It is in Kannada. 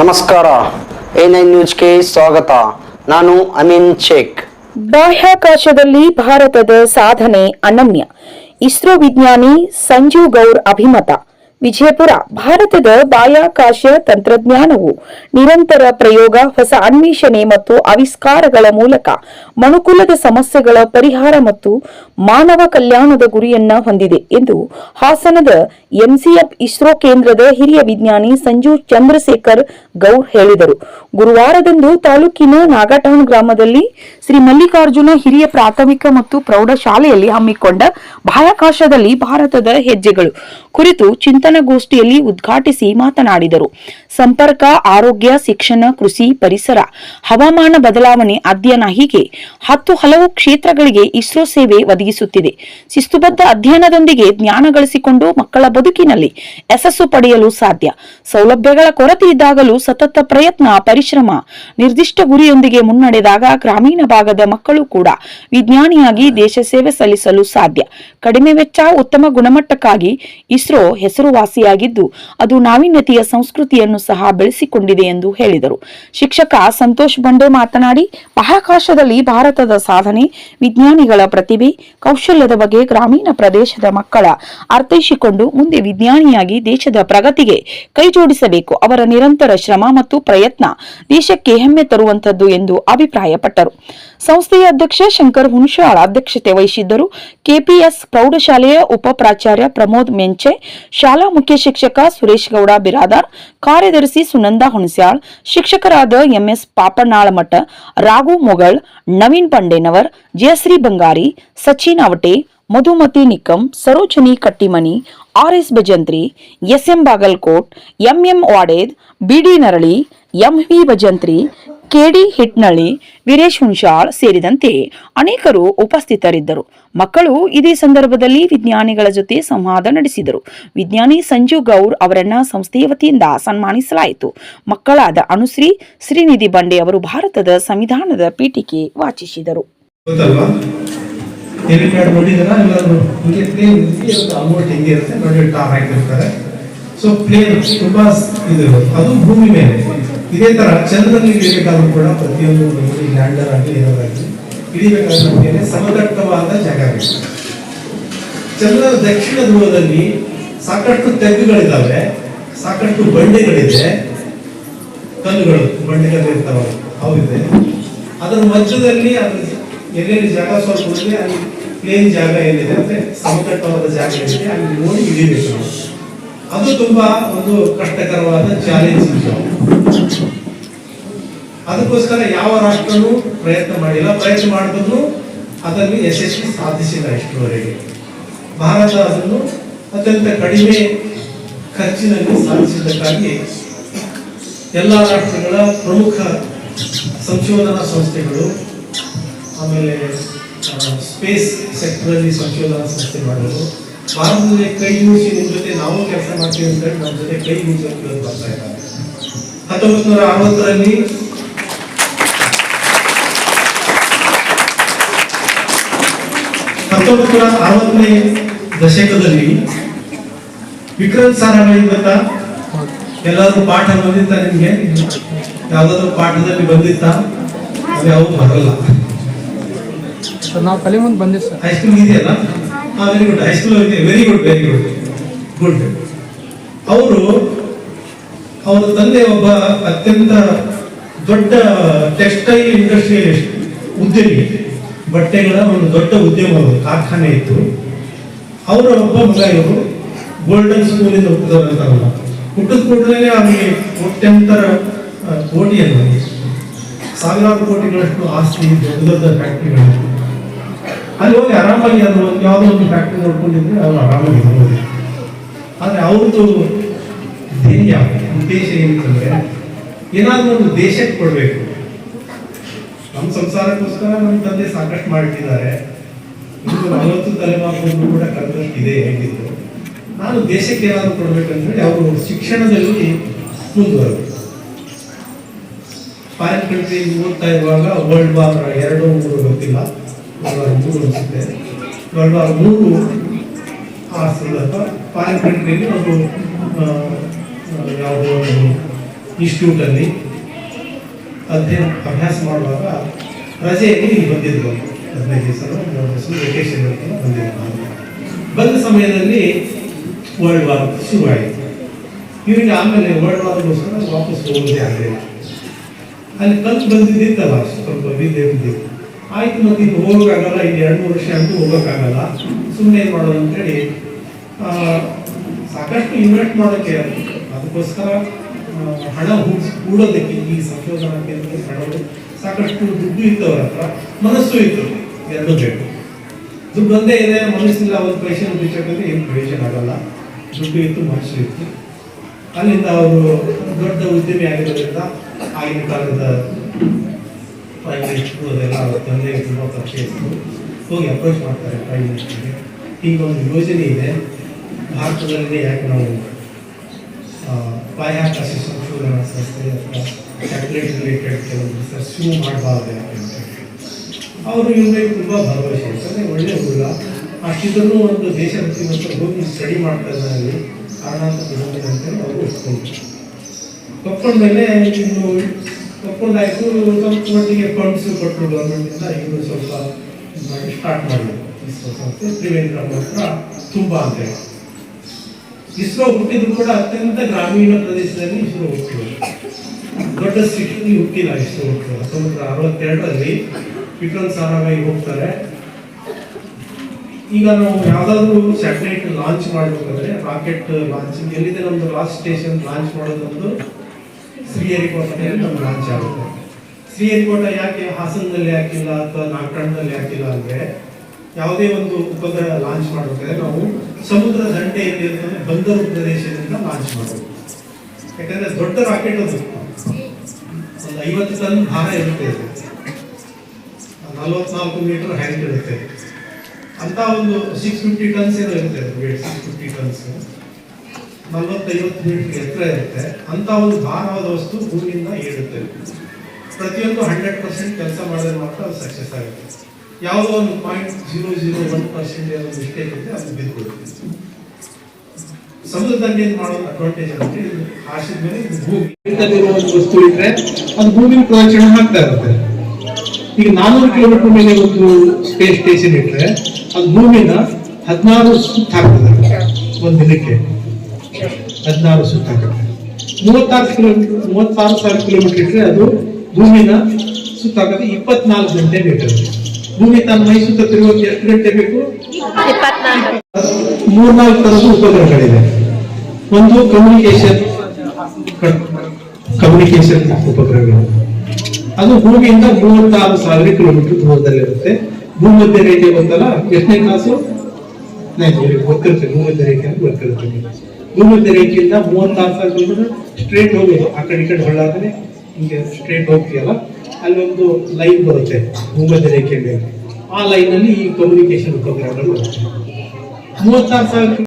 ನಮಸ್ಕಾರ. ಎ ನೈನ್ ನ್ಯೂಸ್ಗೆ ಸ್ವಾಗತ. ನಾನು ಅಮೀನ್ ಶೇಖ್. ಬಾಹ್ಯಾಕಾಶದಲ್ಲಿ ಭಾರತದ ಸಾಧನೆ ಅನನ್ಯ. ಇಸ್ರೋ ವಿಜ್ಞಾನಿ ಸಂಜೀವ್ ಗೌರ್ ಅಭಿಮತ. ವಿಜಯಪುರ, ಭಾರತದ ಬಾಹ್ಯಾಕಾಶ ತಂತ್ರಜ್ಞಾನವು ನಿರಂತರ ಪ್ರಯೋಗ, ಹೊಸ ಅನ್ವೇಷಣೆ ಮತ್ತು ಆವಿಷ್ಕಾರಗಳ ಮೂಲಕ ಮನುಕುಲದ ಸಮಸ್ಯೆಗಳ ಪರಿಹಾರ ಮತ್ತು ಮಾನವ ಕಲ್ಯಾಣದ ಗುರಿಯನ್ನ ಹೊಂದಿದೆ ಎಂದು ಹಾಸನದ ಎಂಸಿಎಫ್ ಇಸ್ರೋ ಕೇಂದ್ರದ ಹಿರಿಯ ವಿಜ್ಞಾನಿ ಸಂಜು ಚಂದ್ರಶೇಖರ್ ಗೌರ್ ಹೇಳಿದರು. ಗುರುವಾರದಂದು ತಾಲೂಕಿನ ನಾಗಟೌನ್ ಗ್ರಾಮದಲ್ಲಿ ಶ್ರೀ ಮಲ್ಲಿಕಾರ್ಜುನ ಹಿರಿಯ ಪ್ರಾಥಮಿಕ ಮತ್ತು ಪ್ರೌಢಶಾಲೆಯಲ್ಲಿ ಹಮ್ಮಿಕೊಂಡ ಬಾಹ್ಯಾಕಾಶದಲ್ಲಿ ಭಾರತದ ಹೆಜ್ಜೆಗಳು. ಕುರಿತು ಚಿಂತನಗೋಷ್ಠಿಯಲ್ಲಿ ಉದ್ಘಾಟಿಸಿ ಮಾತನಾಡಿದರು. ಸಂಪರ್ಕ, ಆರೋಗ್ಯ, ಶಿಕ್ಷಣ, ಕೃಷಿ, ಪರಿಸರ, ಹವಾಮಾನ ಬದಲಾವಣೆ ಅಧ್ಯಯನ ಹೀಗೆ ಹತ್ತು ಹಲವು ಕ್ಷೇತ್ರಗಳಿಗೆ ಇಸ್ರೋ ಸೇವೆ ಒದಗಿಸುತ್ತಿದೆ. ಶಿಸ್ತುಬದ್ಧ ಅಧ್ಯಯನದೊಂದಿಗೆ ಜ್ಞಾನ ಗಳಿಸಿಕೊಂಡು ಮಕ್ಕಳ ಬದುಕಿನಲ್ಲಿ ಯಶಸ್ಸು ಪಡೆಯಲು ಸಾಧ್ಯ. ಸೌಲಭ್ಯಗಳ ಕೊರತೆ ಇದ್ದಾಗಲೂ ಸತತ ಪ್ರಯತ್ನ, ಪರಿಶ್ರಮ, ನಿರ್ದಿಷ್ಟ ಗುರಿಯೊಂದಿಗೆ ಮುನ್ನಡೆದಾಗ ಗ್ರಾಮೀಣ ಭಾಗದ ಮಕ್ಕಳು ಕೂಡ ವಿಜ್ಞಾನಿಯಾಗಿ ದೇಶ ಸೇವೆ ಸಲ್ಲಿಸಲು ಸಾಧ್ಯ. ಕಡಿಮೆ ವೆಚ್ಚ, ಉತ್ತಮ ಗುಣಮಟ್ಟಕ್ಕಾಗಿ ಇಸ್ರೋ ಹೆಸರುವಾಸಿಯಾಗಿದ್ದು ಅದು ನಾವೀನ್ಯತೆಯ ಸಂಸ್ಕೃತಿಯನ್ನು ಸಹ ಬೆಳೆಸಿಕೊಂಡಿದೆ ಎಂದು ಹೇಳಿದರು. ಶಿಕ್ಷಕ ಸಂತೋಷ್ ಬಂಡೆ ಮಾತನಾಡಿ, ಬಾಹ್ಯಾಕಾಶದಲ್ಲಿ ಭಾರತದ ಸಾಧನೆ, ವಿಜ್ಞಾನಿಗಳ ಪ್ರತಿಭೆ, ಕೌಶಲ್ಯದ ಬಗ್ಗೆ ಗ್ರಾಮೀಣ ಪ್ರದೇಶದ ಮಕ್ಕಳ ಅರ್ಥೈಸಿಕೊಂಡು ಮುಂದೆ ವಿಜ್ಞಾನಿಯಾಗಿ ದೇಶದ ಪ್ರಗತಿಗೆ ಕೈಜೋಡಿಸಬೇಕು ಅವರ ನಿರಂತರ ಶ್ರಮ ಮತ್ತು ಪ್ರಯತ್ನ ದೇಶಕ್ಕೆ ಹೆಮ್ಮೆ ತರುವಂತದ್ದು ಎಂದು ಅಭಿಪ್ರಾಯಪಟ್ಟರು. ಸಂಸ್ಥೆಯ ಅಧ್ಯಕ್ಷ ಶಂಕರ್ ಹುಣಶಾಳ ಅಧ್ಯಕ್ಷತೆ ವಹಿಸಿದ್ದರು. ಕೆಪಿಎಸ್ ಪ್ರೌಢಶಾಲೆಯ ಉಪ ಪ್ರಾಚಾರ್ಯ ಪ್ರಮೋದ್ ಮೆಂಚೆ, ಶಾಲಾ ಮುಖ್ಯ ಶಿಕ್ಷಕ ಸುರೇಶ್ ಗೌಡ ಬಿರಾದಾರ್, ಕಾರ್ಯದರ್ಶಿ ಸುನಂದ ಹುಣಸ್ಯಾಳ್ ಶಿಕ್ಷಕರಾದ MS Papanalamath, Raghu Mogal Naveen Pandenavar, Jayashree Bangari, Sachin Avate, Madhumati Nikkam, Sarojini Kattimani RS Bhajantri SM Bagalkot MM Waded BD Narali MV Bhajantri KD Hitnalli, Veeresh Hunasal ಸೇರಿದಂತೆ ಅನೇಕರು ಉಪಸ್ಥಿತರಿದ್ದರು. ಮಕ್ಕಳು ಇದೇ ಸಂದರ್ಭದಲ್ಲಿ ವಿಜ್ಞಾನಿಗಳ ಜೊತೆ ಸಂವಾದ ನಡೆಸಿದರು. ವಿಜ್ಞಾನಿ ಸಂಜು ಗೌರ್ ಅವರನ್ನ ಸಂಸ್ಥೆಯ ವತಿಯಿಂದ ಸನ್ಮಾನಿಸಲಾಯಿತು. ಮಕ್ಕಳಾದ ಅನುಶ್ರೀ, ಶ್ರೀನಿಧಿ ಬಂಡೆ ಅವರು ಭಾರತದ ಸಂವಿಧಾನದ ಪೀಠಿಕೆ ವಾಚಿಸಿದರು. ಸೊ ಪ್ಲೇನ್ ತುಂಬಾ ಇದು ಅದು ಭೂಮಿ ಮೇಲೆ. ಇದೇ ತರ ಚಂದ್ರನಲ್ಲಿ ಇಳಿಬೇಕಾದ್ರೂ ಕೂಡ ಪ್ರತಿಯೊಂದು ಲ್ಯಾಂಡರ್ ಆಗಲಿ ಏನಾಗಲಿ ಇಳಿಬೇಕಾದ್ರೆ ಜಾಗ ಬೇಕು ಚಂದ್ರನ ದಕ್ಷಿಣ ಧ್ರುವದಲ್ಲಿ ಸಾಕಷ್ಟು ತೆಗ್ಗುಗಳಿದ್ದಾವೆ, ಸಾಕಷ್ಟು ಬಂಡೆಗಳಿದೆ, ಕಲ್ಲುಗಳು ಬಂಡೆಗಳು ಇರ್ತಾವೆ ಹೌದಿದೆ. ಅದರ ಮಧ್ಯದಲ್ಲಿ ಅದು ಎಲ್ಲೆಲ್ಲಿ ಜಾಗ ಸ್ವಲ್ಪ ಅಲ್ಲಿ ಪ್ಲೇನ್ ಜಾಗ ಏನಿದೆ ಅಂದ್ರೆ ಸಮತಟ್ಟವಾದ ಜಾಗ ಏನಿದೆ ಅಲ್ಲಿ ನೋಡಿ ಇಳಿಬೇಕು. ಅದು ತುಂಬಾ ಒಂದು ಕಷ್ಟಕರವಾದ ಚಾಲೆಂಜ್ ಅದಕ್ಕೋಸ್ಕರ ಯಾವ ರಾಷ್ಟ್ರನೂ ಪ್ರಯತ್ನ ಮಾಡಿಲ್ಲ, ಪ್ರಯತ್ನ ಮಾಡಿದ್ರು ಅದನ್ನು ಯಶಸ್ವಿ ಸಾಧಿಸಿಲ್ಲ ಇಷ್ಟರವರೆಗೆ. ಭಾರತ ಅದನ್ನು ಅತ್ಯಂತ ಕಡಿಮೆ ಖರ್ಚಿನಲ್ಲಿ ಸಾಧಿಸಿದ್ದಕ್ಕಾಗಿ ಎಲ್ಲ ರಾಷ್ಟ್ರಗಳ ಪ್ರಮುಖ ಸಂಶೋಧನಾ ಸಂಸ್ಥೆಗಳು, ಆಮೇಲೆ ಸ್ಪೇಸ್ ಸೆಕ್ಟರಲ್ಲಿ ಸಂಶೋಧನಾ ಸಂಸ್ಥೆ ಮಾಡೋದು ಭಾರತದಲ್ಲಿ ಕೈ ಮುಗಿಸಿ ನಿಮ್ಮ ಜೊತೆ ನಾವು ಕೆಲಸ ಮಾಡ್ತೀವಿ ಅಂತ ಹೇಳಿ ನಮ್ಮ ಜೊತೆ ಕೈ ಇವತ್ತು ಬರ್ತಾ ಇದ್ದಾರೆ. ಹತ್ತೊಂಬತ್ತು ನೂರ ಅರವತ್ತರಲ್ಲಿ ಹತ್ತೊಂಬತ್ತು ನೂರ ಅರವತ್ತನೇ ದಶಕದಲ್ಲಿ ವಿಕ್ರಮ್ ಸಾರಾಭಾಯಿ ಗೊತ್ತಾ? ಎಲ್ಲಾದ್ರೂ ಪಾಠ ಬಂದಿತ್ತ ನಿಮ್ಗೆ? ಯಾವ್ದಾದ್ರು ಪಾಠದಲ್ಲಿ ಬಂದಿತ್ತ? ಯಾವ ಬರಲ್ಲ. ನಾವು ಕಲಿ ಮುಂದೆ ಬಂದಿತ್ತು ಸರ್. ಹೈಸ್ಕೂಲ್ ಇದೆಯಲ್ಲ? ಹಾ ವೆರಿ ಗುಡ್ ಹೈಸ್ಕೂಲ್ ಇದೆ. Very good very good good ಅವರು ಅವರ ತಂದೆ ಒಬ್ಬ ಅತ್ಯಂತ ದೊಡ್ಡ ಟೆಕ್ಸ್ಟೈಲ್ ಇಂಡಸ್ಟ್ರಿಯಲಿಸ್ಟ್ ಉದ್ಯಮಿ. ಬಟ್ಟೆಗಳ ಒಂದು ದೊಡ್ಡ ಉದ್ಯಮ ಕಾರ್ಖಾನೆ ಇತ್ತು. ಅವರ ಒಬ್ಬ ಮಗ ಇವರು ಗೋಲ್ಡನ್ ಸ್ಕೂಲಿಂದ ಹುಟ್ಟಿದವರಂತಾರಲ್ಲ ಹುಟ್ಟಿದ ಕೂಡಲೇ ಅವನಿಗೆ ಕೋಟ್ಯಂತರ ಆ, ಕೋಟಿ ಅಲ್ಲ ಸಾವಿರಾರು ಕೋಟಿಗಳಷ್ಟು ಆಸ್ತಿ ದೊಡ್ಡ ದೊಡ್ಡ ಫ್ಯಾಕ್ಟ್ರಿಗಳು ಅಲ್ಲಿ ಹೋಗಿ ಆರಾಮಾಗಿ ಅದು ಒಂದು ಯಾವುದೋ ಒಂದು ಫ್ಯಾಕ್ಟ್ರಿ ನೋಡ್ಕೊಂಡಿದ್ರೆ ಅವ್ರು ಆರಾಮಾಗಿ ಹೋಗಿ ಆದರೆ ಅವ್ರದ್ದು ಧ್ಯೇಯ ಉದ್ದೇಶ ಏನಂತಂದ್ರೆ ಏನಾದ್ರೂ ಒಂದು ದೇಶಕ್ಕೆ ಕೊಡಬೇಕು. ನಮ್ಮ ಸಂಸಾರಕ್ಕೋಸ್ಕರ ನಮ್ಮ ತಂದೆ ಸಾಕಷ್ಟು ಮಾಡಿಟ್ಟಿದ್ದಾರೆ. ಇದು ನಲವತ್ತು ತಲೆಮಾರು ಕೂಡ ಕರೆದಷ್ಟು ಇದೆ ಹೇಗಿತ್ತು ನಾನು ದೇಶಕ್ಕೆ ಏನಾದರೂ ಕೊಡಬೇಕಂದ್ರೆ ಅವರು ಶಿಕ್ಷಣದಲ್ಲಿ ಮುಂದುವರೆದು ಫಾರಿನ್ ಕಂಟ್ರಿ ಓದ್ತಾ ಇರುವಾಗ ವರ್ಲ್ಡ್ ವಾರ್ ಎರಡು, ಮೂರು ಗೊತ್ತಿಲ್ಲ. ವರ್ಲ್ಡ್ ವಾರ್ ಮೂರು ಅನಿಸುತ್ತೆ. ವರ್ಲ್ಡ್ ವಾರ್ ಮೂರು ಆ ಸಂದರ್ಭ ಫಾರಿನ್ ಕಂಟ್ರಿಯಲ್ಲಿ ಒಂದು ಯಾವುದೋ ಒಂದು ಇನ್ಸ್ಟಿಟ್ಯೂಟಲ್ಲಿ ಅಧ್ಯಯನ ಅಭ್ಯಾಸ ಮಾಡುವಾಗ ರಜೆಯಲ್ಲಿ ಇಲ್ಲಿ ಬಂದಿದ್ದರು ಹದಿನೈದು ದಿವಸ ಮೂರು ವೆಕೇಶನ್ ಬಂದಿದ್ದರು ಬಂದ ಸಮಯದಲ್ಲಿ ವರ್ಲ್ಡ್ ವಾರ್ ಶುರುವಾಯಿತು. ಇವರಿಗೆ ಆಮೇಲೆ ವರ್ಲ್ಡ್ ವಾರ್ಗೋಸ್ಕರ ವಾಪಸ್ ಹೋಗೋದೇ ಆಗಲಿಲ್ಲ. ಅಲ್ಲಿ ಕಲ್ತು ಬಂದಿದ್ದಿತ್ತಲ್ಲ, ಸ್ವಲ್ಪ ವಿದ್ಯೆ ಬಿದ್ದಿತ್ತು ಆಯ್ತು ಮತ್ತೆ ಇದು ಹೋಗೋಕ್ಕಾಗಲ್ಲ ಇನ್ನು ಎರಡು ಮೂರು ವರ್ಷ ಅಂತೂ ಹೋಗೋಕ್ಕಾಗಲ್ಲ. ಸುಮ್ಮನೆ ಏನು ಮಾಡೋದು ಅಂತೇಳಿ ಸಾಕಷ್ಟು ಇನ್ವೆಸ್ಟ್ ಮಾಡೋಕ್ಕೆ ಅದಕ್ಕೋಸ್ಕರ ಹಣ ಹೂಡೋದಕ್ಕೆ ಈ ಸಂಶೋಧನಾ ಕೇಂದ್ರಕ್ಕೆ ಹಣವು ಸಾಕಷ್ಟು ದುಡ್ಡು ಇತ್ತು ಅವ್ರ ಹತ್ರ ಮನಸ್ಸು ಇತ್ತು. ಎರಡು ಬೇಕು. ದುಡ್ಡು ಒಂದೇ ಇದೆ, ಮನಸ್ಸಿಲ್ಲ, ಒಂದು ಪೈಸೆ ಬಿಚ್ಚೋಕೆ ಏನು ಪ್ರಯೋಜನ ಆಗಲ್ಲ. ದುಡ್ಡು ಇತ್ತು, ಮನಸ್ಸು ಇತ್ತು. ಅಲ್ಲಿಂದ ಅವರು ದೊಡ್ಡ ಉದ್ಯಮಿ ಆಗಿರೋದ್ರಿಂದ ಆಗಿನ ಕಾಲದ ಪ್ರೈಮ್ ಮಿನಿಸ್ಟರ್ ಅದೆಲ್ಲ ತಂದೆ ತುಂಬ ಪರಿಚಯ ಇತ್ತು. ಹೋಗಿ ಅಪ್ರೋಚ್ ಮಾಡ್ತಾರೆ ಪ್ರೈಮ್ ಮಿನಿಸ್ಟರ್ಗೆ ಈಗ ಒಂದು ಯೋಜನೆ ಇದೆ. ಭಾರತದಲ್ಲಿ ಯಾಕೆ ನಾವು ಆ, ಬಾಹ್ಯಾಕಾಶ ಸಂಶೋಧನಾ ಸಂಸ್ಥೆ ಅಥವಾ ಸ್ಯಾಟಲೈಟ್ ರಿಲೇಟೆಡ್ ಕೆಲವು ರಿಸರ್ಚ್ ಮಾಡಬಾರ್ದು ಅಂತ. ಅವರು ಇವ್ರಿಗೆ ತುಂಬ ಭರವಸೆ ಯಾಕಂದರೆ ಒಳ್ಳೆ ಹುಡುಗ. ಅಷ್ಟಿದ್ರೂ ಒಂದು ದೇಶಭಕ್ತಿ ಮತ್ತು ಹೋಗಿ ಸ್ಟಡಿ ಮಾಡ್ತಾ ಇದ್ದಾರೆ ಕಾರಣಾಂತರ ಅಂತೇಳಿ ಅವರು ಒಪ್ಕೊಂಡ್ರು. ಒಪ್ಕೊಂಡ್ಮೇಲೆ ಇನ್ನು ಒಪ್ಕೊಂಡಾಯ್ತು ಸ್ವಲ್ಪ ಮಟ್ಟಿಗೆ ಫಂಡ್ಸ್ ಕೊಟ್ಟರು ಗೌರ್ಮೆಂಟಿಂದ ಇವರು ಸ್ವಲ್ಪ ಸ್ಟಾರ್ಟ್ ಮಾಡಿದ್ರು. ತ್ರಿವೇಂದ್ರ ಮಾತ್ರ ತುಂಬ ಅಂತೇಳಿ ಇಸ್ರೋ ಹುಟ್ಟಿದ್ರು ಕೂಡ ಅತ್ಯಂತ ಗ್ರಾಮೀಣ ಪ್ರದೇಶದಲ್ಲಿ ಇಸ್ರೋ ಹುಟ್ಟಿದ್ರು. ದೊಡ್ಡ ಸಿಟಿಯಲ್ಲಿ ಹುಟ್ಟಿಲ್ಲ ಇಸ್ರೋ ಹುಟ್ಟು ಹತ್ತೊಂಬತ್ತು ನೂರ ಅರವತ್ತೆರಡರಲ್ಲಿ ವಿಕ್ರಮ್ ಸಾರಾಭಾಯಿ ಹೋಗ್ತಾರೆ. ಈಗ ನಾವು ಯಾವ್ದಾದ್ರು ಸ್ಯಾಟಲೈಟ್ ಲಾಂಚ್ ಮಾಡಬೇಕಾದ್ರೆ ರಾಕೆಟ್ ಲಾಂಚಿಂಗ್, ಎಲ್ಲಿದೆ ನಮ್ದು ಲಾಸ್ಟ್ ಸ್ಟೇಷನ್ ಲಾಂಚ್ ಮಾಡೋದೊಂದು ಶ್ರೀಹರಿಕೋಟೆಯಲ್ಲಿ ನಮ್ಗೆ ಲಾಂಚ್ ಆಗುತ್ತೆ. ಶ್ರೀಹರಿಕೋಟೆ ಯಾಕೆ ಹಾಸನದಲ್ಲಿ ಹಾಕಿಲ್ಲ ಅಥವಾ ನಾಗಠಾಣದಲ್ಲಿ ಹಾಕಿಲ್ಲ ಅಂದ್ರೆ ಯಾವುದೇ ಒಂದು ಉಪಗ್ರಹ ಲಾಂಚ್ ಮಾಡಬೇಕಾದ್ರೆ ನಾವು ಸಮುದ್ರ ದಂಡೆಯಲ್ಲಿ ಬಂದರು ಪ್ರದೇಶದಿಂದ ಲಾಂಚ್ ಮಾಡಬೇಕು ಯಾಕಂದ್ರೆ ದೊಡ್ಡ ರಾಕೆಟ್ ಅದು. ಒಂದು ಐವತ್ತು ಟನ್ ಭಾರ ಇರುತ್ತೆ. ನಲವತ್ನಾಲ್ಕು ಮೀಟರ್ ಹೈಟ್ ಇರುತ್ತೆ. ಅಂತ ಒಂದು ಸಿಕ್ಸ್ ಫಿಫ್ಟಿ ಟನ್ಸ್ ಏನೋ ಇರುತ್ತೆ ಸಿಕ್ಸ್ ಫಿಫ್ಟಿ ಟನ್ಸ್ ನಲವತ್ತೈವತ್ತು ಮೀಟರ್ ಎತ್ತರ ಇರುತ್ತೆ. ಅಂತ ಒಂದು ಭಾರವಾದ ವಸ್ತು ಭೂಮಿಯಿಂದ ಏಳುತ್ತೆ. ಪ್ರತಿಯೊಂದು ಹಂಡ್ರೆಡ್ ಪರ್ಸೆಂಟ್ ಕೆಲಸ ಮಾಡಿದ್ರೆ ಮಾತ್ರ ಅದು ಸಕ್ಸಸ್ ಆಗುತ್ತೆ. ಯಾವುದೋ ಒಂದು point zero zero one percent ಏನೋ ಮಿಸ್ಟೇಕ್ ಇರುತ್ತೆ ಅದು ಬಿದ್ದುಬಿಡುತ್ತೆ ಸಮುದ್ರದಲ್ಲಿ ಏನ್ ಮಾಡೋ ಅಡ್ವಾಂಟೇಜ್ ಅಂದ್ರೆ ಹಾಸಿದ ಮೇಲೆ ಇದು ಭೂಮಿ. ಇಲ್ಲಿರುವ ಒಂದು ವಸ್ತು ಇದ್ರೆ ಅದು ಭೂಮಿ ಪ್ರದಕ್ಷಿಣೆ ಆಗ್ತಾ ಇರುತ್ತೆ. ಈಗ ನಾನೂರು ಕಿಲೋಮೀಟರ್ ಮೇಲೆ ಒಂದು ಸ್ಪೇಸ್ ಸ್ಟೇಷನ್ ಇಟ್ರೆ ಅದು ಭೂಮಿನ ಹದಿನಾರು ಸುತ್ತ ಹಾಕ್ತದೆ ಒಂದು ದಿನಕ್ಕೆ. ಹದಿನಾರು ಸುತ್ತ ಹಾಕುತ್ತೆ ಮೂವತ್ತಾರು ಕಿಲೋಮೀಟರ್ ಮೂವತ್ತಾರು ಸಾವಿರ ಕಿಲೋಮೀಟರ್ ಇಟ್ರೆ ಅದು ಭೂಮಿನ ಸುತ್ತ ಹಾಕೋದು ಇಪ್ಪತ್ನಾಲ್ಕು ಗಂಟೆ ಬೇಕಾಗುತ್ತೆ ಭೂಮಿ ತನ್ನ ಮೈಸೂರು ತಿರುಗೋಕೆ ಎಷ್ಟು ಗಂಟೆ ಬೇಕು. ಮೂರ್ನಾಲ್ಕು ತರದ ಉಪಗ್ರಹಗಳಿವೆ. ಒಂದು ಕಮ್ಯುನಿಕೇಶನ್ ಕಮ್ಯುನಿಕೇಶನ್ ಉಪಗ್ರಹಗಳು. ಅದು ಭೂಮಿಯಿಂದ ಮೂವತ್ತಾರು ಸಾವಿರ ಕಿಲೋಮೀಟರ್ ದೂರದಲ್ಲಿರುತ್ತೆ. ಭೂಮಧ್ಯ ರೇಖೆ ಗೊತ್ತಲ್ಲ? ಎಷ್ಟನೇ ಕ್ಲಾಸು ಗೊತ್ತಿರುತ್ತೆ. ಭೂಮಧ್ಯ ರೇಖೆ ಅಂತ ಗೊತ್ತಿರುತ್ತೆ. ಭೂಮಧ್ಯ ರೇಖೆಯಿಂದ ಮೂವತ್ತಾರು ಸಾವಿರ ಕಿಲೋಮೀಟರ್ ಸ್ಟ್ರೇಟ್ ಹೋಗೋದು. ಆ ಕಡೆ ಈ ಕಡೆ ಹೊಳ್ಳಾದ್ರೆ ಹಿಂಗೆ ಸ್ಟ್ರೇಟ್ ಹೋಗ್ತೀಯಲ್ಲ? ಅಲ್ಲೊಂದು ಲೈನ್ ಬರುತ್ತೆ ಭೂಮಧ್ಯ ರೇಖೆ ಆ ಲೈನ್ ಅಲ್ಲಿ ಈ ಕಮ್ಯುನಿಕೇಶನ್ ಉಪಗ್ರಹಗಳು ಮೂವತ್ತಾರು ಸಾವಿರ